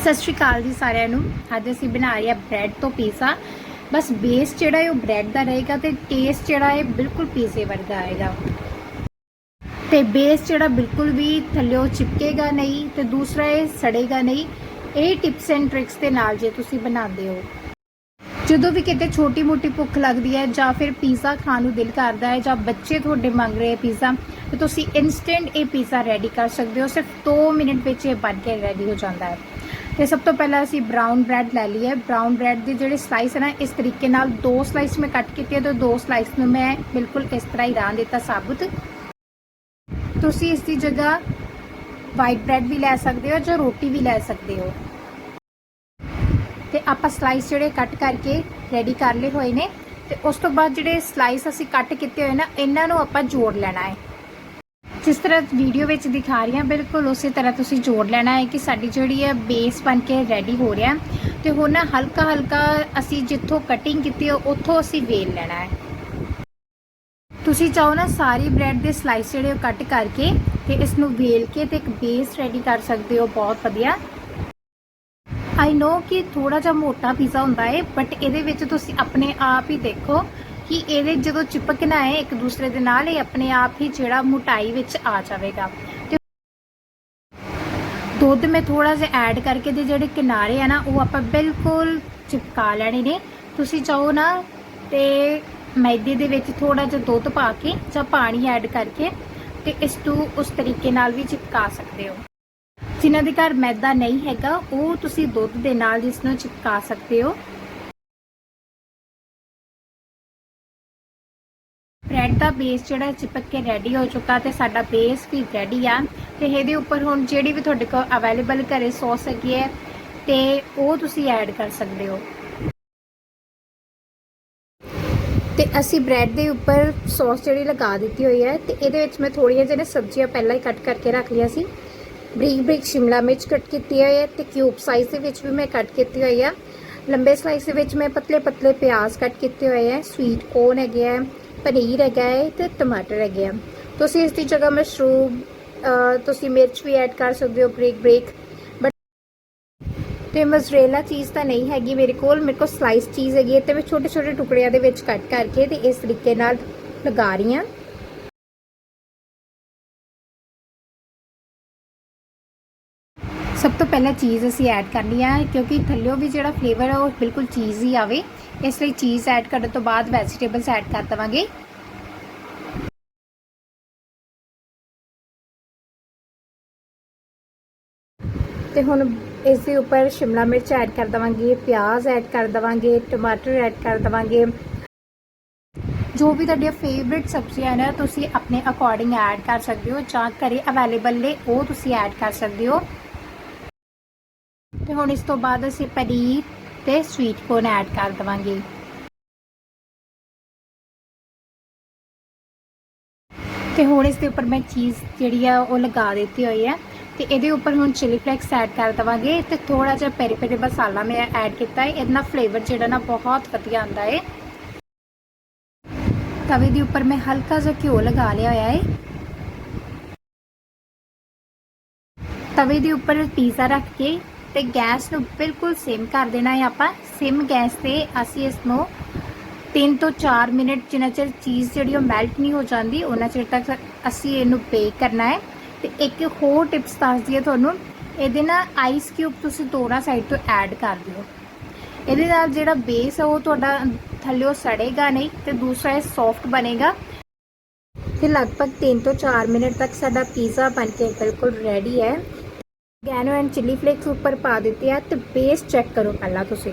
ਸਤਿ ਸ਼੍ਰੀ ਅਕਾਲ ਜੀ ਸਾਰਿਆਂ ਨੂੰ। ਅੱਜ ਅਸੀਂ ਬਣਾ ਰਹੇ ਹਾਂ ਬ੍ਰੈਡ ਤੋਂ ਪੀਜ਼ਾ। ਬਸ ਬੇਸ ਜਿਹੜਾ ਹੈ ਉਹ ਬ੍ਰੈਡ ਦਾ ਰਹੇਗਾ ਤੇ ਟੇਸਟ ਜਿਹੜਾ ਹੈ ਬਿਲਕੁਲ ਪੀਜ਼ੇ ਵਰਗਾ ਆਏਗਾ। ਤੇ ਬੇਸ ਜਿਹੜਾ ਬਿਲਕੁਲ ਵੀ ਥੱਲਿਓ ਚਿਪਕੇਗਾ ਨਹੀਂ ਤੇ ਦੂਸਰਾ ਇਹ ਸੜੇਗਾ ਨਹੀਂ। ਇਹ ਟਿਪਸ ਐਂਡ ਟ੍ਰਿਕਸ ਦੇ ਨਾਲ ਜੇ ਤੁਸੀਂ ਬਣਾਉਂਦੇ ਹੋ। ਜਦੋਂ ਵੀ ਕਿਤੇ ਛੋਟੀ ਮੋਟੀ ਭੁੱਖ ਲੱਗਦੀ ਹੈ ਜਾਂ ਫਿਰ ਪੀਜ਼ਾ ਖਾਣ ਨੂੰ ਦਿਲ ਕਰਦਾ ਹੈ ਜਾਂ ਬੱਚੇ ਤੁਹਾਡੇ ਮੰਗ ਰਹੇ ਪੀਜ਼ਾ, ਤੇ ਤੁਸੀਂ ਇਨਸਟੈਂਟ ਇਹ ਪੀਜ਼ਾ ਰੈਡੀ ਕਰ ਸਕਦੇ ਹੋ। ਸਿਰਫ 2 ਮਿੰਟ ਵਿੱਚ ਇਹ ਬਣ ਕੇ ਰੈਡੀ ਹੋ ਜਾਂਦਾ ਹੈ। ਤੇ ਸਭ ਤੋਂ ਪਹਿਲਾਂ ਅਸੀਂ ਬ੍ਰਾਊਨ ਬ੍ਰੈਡ ਲੈ ਲਈ ਹੈ ਬ੍ਰਾਊਨ ਬ੍ਰੈਡ ਦੇ ਜਿਹੜੇ ਸਲਾਈਸ ਹੈ ਨਾ, ਇਸ ਤਰੀਕੇ ਨਾਲ ਦੋ ਸਲਾਈਸ ਮੈਂ ਕੱਟ ਕੀਤੀ ਹੈ ਤੇ ਦੋ ਸਲਾਈਸ ਨੂੰ ਮੈਂ ਬਿਲਕੁਲ ਇਸ ਤਰ੍ਹਾਂ ਹੀ ਰਾਂ ਦਿੱਤਾ ਸਾਬੁਤ। ਤੁਸੀਂ ਇਸ ਦੀ ਜਗ੍ਹਾ ਵਾਈਟ ਬ੍ਰੈਡ ਵੀ ਲੈ ਸਕਦੇ ਹੋ ਜਾਂ ਰੋਟੀ ਵੀ ਲੈ ਸਕਦੇ ਹੋ। ਤੇ ਆਪਾਂ ਸਲਾਈਸ ਜਿਹੜੇ ਕੱਟ ਕਰਕੇ ਰੈਡੀ ਕਰ ਲਏ ਹੋਏ ਨੇ ਤੇ ਉਸ ਤੋਂ ਬਾਅਦ ਜਿਹੜੇ ਸਲਾਈਸ ਅਸੀਂ ਕੱਟ ਕੀਤੇ ਹੋਏ ਨਾ, ਇਹਨਾਂ ਨੂੰ ਆਪਾਂ ਜੋੜ ਲੈਣਾ ਹੈ। ਜਿਸ ਤਰ੍ਹਾਂ ਵੀਡੀਓ ਵਿੱਚ ਦਿਖਾ ਰਹੀ ਹਾਂ, ਬਿਲਕੁਲ ਉਸੇ ਤਰ੍ਹਾਂ ਤੁਸੀਂ ਜੋੜ ਲੈਣਾ ਹੈ ਕਿ ਸਾਡੀ ਜਿਹੜੀ ਹੈ ਬੇਸ ਬਣ ਕੇ ਰੈਡੀ ਹੋ ਰਿਹਾ ਤੇ ਹੁਣ ਨਾ ਹਲਕਾ ਹਲਕਾ ਅਸੀਂ ਜਿੱਥੋਂ ਕਟਿੰਗ ਕੀਤੀ ਹੈ, ਉੱਥੋਂ ਅਸੀਂ ਵੇਲ ਲੈਣਾ ਹੈ। ਤੁਸੀਂ ਚਾਹੋ ਨਾ ਸਾਰੀ ਬ੍ਰੈਡ ਦੇ ਸਲਾਈਸ ਜਿਹੜੇ ਉਹ ਕੱਟ ਕਰਕੇ ਤੇ ਇਸ ਨੂੰ ਵੇਲ ਕੇ ਤੇ ਇੱਕ ਬੇਸ ਰੈਡੀ ਕਰ ਸਕਦੇ ਹੋ, ਬਹੁਤ ਵਧੀਆ। ਆਈ ਨੋ ਕਿ ਥੋੜਾ ਜਿਹਾ ਮੋਟਾ ਪੀਜ਼ਾ ਹੁੰਦਾ ਹੈ ਬਟ ਇਹਦੇ ਵਿੱਚ ਤੁਸੀਂ ਆਪਣੇ ਆਪ ਹੀ ਦੇਖੋ ਕਿ ਇਹਦੇ ਜਦੋਂ ਚਿਪਕਣਾ ਹੈ, ਇੱਕ ਦੂਸਰੇ ਦੇ ਨਾਲ ਇਹ ਆਪਣੇ ਆਪ ਹੀ ਜਿਹੜਾ ਮੋਟਾਈ ਵਿੱਚ ਆ ਜਾਵੇਗਾ। ਤੇ ਦੁੱਧ ਮੈਂ ਥੋੜਾ ਜਿਹਾ ਐਡ ਕਰਕੇ ਦੇ ਜਿਹੜੇ ਕਿਨਾਰੇ ਆ ਨਾ, ਉਹ ਆਪਾਂ ਬਿਲਕੁਲ ਚਿਪਕਾ ਲੈਣੇ ਨੇ। ਤੁਸੀਂ ਚਾਹੋ ਨਾ ਤੇ ਮੈਦੇ ਦੇ ਵਿੱਚ ਥੋੜਾ ਜਿਹਾ ਦੁੱਧ ਪਾ ਕੇ ਜਾਂ ਪਾਣੀ ਐਡ ਕਰਕੇ ਤੇ ਇਸ ਨੂੰ ਉਸ ਤਰੀਕੇ ਨਾਲ ਵੀ ਚਿਪਕਾ ਸਕਦੇ ਹੋ। ਜਿਨ੍ਹਾਂ ਦੇ ਘਰ ਮੈਦਾ ਨਹੀਂ ਹੈਗਾ, ਉਹ ਤੁਸੀਂ ਦੁੱਧ ਦੇ ਨਾਲ ਜਿਸ ਨੂੰ ਚਿਪਕਾ ਸਕਦੇ ਹੋ। ਦਾ ਬੇਸ ਜਿਹੜਾ ਚਿਪਕ ਕੇ ਰੈਡੀ ਹੋ ਚੁੱਕਾ ਤੇ ਸਾਡਾ ਬੇਸ ਵੀ ਰੈਡੀ ਆ। ਤੇ ਇਹਦੇ ਉੱਪਰ ਹੁਣ ਜਿਹੜੀ ਵੀ ਤੁਹਾਡੇ ਕੋਲ ਅਵੇਲੇਬਲ ਘਰੇ ਸੌਸ ਹੈਗੀ ਹੈ, ਤੇ ਉਹ ਤੁਸੀਂ ਐਡ ਕਰ ਸਕਦੇ ਹੋ। ਤੇ ਅਸੀਂ ਬ੍ਰੈਡ ਦੇ ਉੱਪਰ ਸੌਸ ਜਿਹੜੀ ਲਗਾ ਦਿੱਤੀ ਹੋਈ ਹੈ, ਤੇ ਇਹਦੇ ਵਿੱਚ ਮੈਂ ਥੋੜੀਆਂ ਜਿਹੇ ਸਬਜ਼ੀਆਂ ਪਹਿਲਾਂ ਹੀ ਕੱਟ ਕਰਕੇ ਰੱਖ ਲਈਆਂ ਸੀ। ਬਰੀਕ ਬਰੀਕ ਸ਼ਿਮਲਾ ਮਿਰਚ ਕੱਟ ਕੀਤੀ ਹੋਈ ਹੈ ਤੇ ਕਿਊਬ ਸਾਈਜ਼ ਦੇ ਵਿੱਚ ਵੀ ਮੈਂ ਕੱਟ ਕੀਤੀ ਹੋਈ ਆ। ਲੰਬੇ ਸਲਾਈਸ ਦੇ ਵਿੱਚ ਮੈਂ ਪਤਲੇ ਪਤਲੇ ਪਿਆਜ਼ ਕੱਟ ਕੀਤੇ ਹੋਏ ਹੈ ਸਵੀਟ ਕੋਰਨ ਹੈਗੇ ਹੈ ਪਨੀਰ ਹੈਗਾ ਹੈ ਤੇ ਟਮਾਟਰ ਹੈਗੇ ਆ। ਤੁਸੀਂ ਇਸ ਦੀ ਜਗ੍ਹਾ ਮਸ਼ਰੂਮ ਤੁਸੀਂ ਮਿਰਚ ਵੀ ਐਡ ਕਰ ਸਕਦੇ ਹੋ ਬਰੀਕ ਬਰੀਕ ਬਟ ਤੇ ਮਜਰੇਲਾ ਚੀਜ਼ ਤਾਂ ਨਹੀਂ ਹੈਗੀ ਮੇਰੇ ਕੋਲ ਮੇਰੇ ਕੋਲ ਸਲਾਈਸ ਚੀਜ਼ ਹੈਗੀ ਹੈ ਤੇ ਮੈਂ ਛੋਟੇ ਛੋਟੇ ਟੁਕੜਿਆਂ ਦੇ ਵਿੱਚ ਕੱਟ ਕਰਕੇ ਤੇ ਇਸ ਤਰੀਕੇ ਨਾਲ ਲਗਾ ਰਹੀ ਹਾਂ। ਸਭ ਤੋਂ ਪਹਿਲਾਂ ਚੀਜ਼ ਅਸੀਂ ਐਡ ਕਰਨੀ ਆ, ਕਿਉਂਕਿ ਥੱਲਿਓ ਵੀ ਜਿਹੜਾ ਫਲੇਵਰ ਹੈ ਉਹ ਬਿਲਕੁਲ ਚੀਜ਼ ਹੀ ਆਵੇ। ਇਸ ਲਈ ਚੀਜ਼ ਐਡ ਕਰਨ ਤੋਂ ਬਾਅਦ ਵੈਜੀਟੇਬਲਸ ਐਡ ਕਰ ਦਵਾਂਗੇ। ਤੇ ਹੁਣ ਇਸ ਦੇ ਉੱਪਰ ਸ਼ਿਮਲਾ ਮਿਰਚ ਐਡ ਕਰ ਦਵਾਂਗੇ, ਪਿਆਜ਼ ਐਡ ਕਰ ਦਵਾਂਗੇ, ਟਮਾਟਰ ਐਡ ਕਰ ਦਵਾਂਗੇ। ਜੋ ਵੀ ਤੁਹਾਡੀਆਂ ਫੇਵਰਿਟ ਸਬਜ਼ੀਆਂ ਨੇ, ਤੁਸੀਂ ਆਪਣੇ ਅਕੋਰਡਿੰਗ ਐਡ ਕਰ ਸਕਦੇ ਹੋ ਜਾਂ ਘਰੇ ਅਵੇਲੇਬਲ ਨੇ, ਉਹ ਤੁਸੀਂ ਐਡ ਕਰ ਸਕਦੇ ਹੋ। ਤੇ ਹੁਣ ਇਸ ਤੋਂ ਬਾਅਦ ਅਸੀਂ ਪਨੀਰ ਤੇ ਸਵੀਟ ਕੋਰਨ ਐਡ ਕਰ ਦਵਾਂਗੇ। ਤੇ ਹੁਣ ਇਸ ਦੇ ਉੱਪਰ ਮੈਂ ਚੀਜ਼ ਜਿਹੜੀ ਆ, ਉਹ ਲਗਾ ਦਿੱਤੀ ਹੋਈ ਹੈ ਤੇ ਇਹਦੇ ਉੱਪਰ ਹੁਣ ਚਿਲੀ ਫਲੈਕਸ ਐਡ ਕਰ ਦਵਾਂਗੇ ਤੇ ਥੋੜਾ ਜਿਹਾ ਪੈਰੀ ਪੈਰੀ ਮਸਾਲਾ ਮੈਂ ਐਡ ਕੀਤਾ ਹੈ ਇਹਦਾ ਫਲੇਵਰ ਜਿਹੜਾ ਨਾ ਬਹੁਤ ਵਧੀਆ ਆਉਂਦਾ ਹੈ ਤਵੇ ਦੇ ਉੱਪਰ ਮੈਂ ਹਲਕਾ ਜਿਹਾ ਘਿਓ ਲਗਾ ਲਿਆ ਹੋਇਆ ਹੈ ਤਵੇ ਦੇ ਉੱਪਰ ਪੀਜ਼ਾ ਰੱਖ ਕੇ ਤੇ ਗੈਸ ਨੂੰ ਬਿਲਕੁਲ ਸਿਮ ਕਰ ਦੇਣਾ ਹੈ ਆਪਾਂ। ਸਿਮ ਗੈਸ ਤੇ ਅਸੀਂ ਇਸ ਨੂੰ 3 ਤੋਂ 4 ਮਿੰਟ ਜਿੰਨਾ ਚਿਰ ਚੀਜ਼ ਜਿਹੜੀ ਉਹ ਮੈਲਟ ਨਹੀਂ ਹੋ ਜਾਂਦੀ ਉਹਨਾਂ ਚਿਰ ਤੱਕ ਅਸੀਂ ਇਹਨੂੰ ਬੇਕ ਕਰਨਾ ਹੈ। ਤੇ ਇੱਕ ਹੋਰ ਟਿਪਸ ਦੱਸਦੀ ਹੈ ਤੁਹਾਨੂੰ, ਇਹਦੇ ਨਾਲ ਆਈਸ ਕਿਊਬ ਤੁਸੀਂ ਦੋਨਾਂ ਸਾਈਡ ਤੋਂ ਐਡ ਕਰ ਦਿਓ। ਇਹਦੇ ਨਾਲ ਜਿਹੜਾ ਬੇਸ ਹੈ ਉਹ ਤੁਹਾਡਾ ਥੱਲਿਓ ਸੜੇਗਾ ਨਹੀਂ, ਤੇ ਦੂਸਰਾ ਇਹ ਸੌਫਟ ਬਣੇਗਾ। ਤੇ ਲਗਭਗ 3 ਤੋਂ 4 ਮਿੰਟ ਤੱਕ ਸਾਡਾ ਪੀਜ਼ਾ ਬਣ ਕੇ ਬਿਲਕੁਲ ਰੈਡੀ ਹੈ। ਗੈਨੋ ਐਂਡ ਚਿੱਲੀ ਫਲੇਕਸ ਉੱਪਰ ਪਾ ਦਿੱਤੇ ਆ ਤੇ ਬੇਸ ਚੈੱਕ ਕਰੋ ਪਹਿਲਾਂ ਤੁਸੀਂ।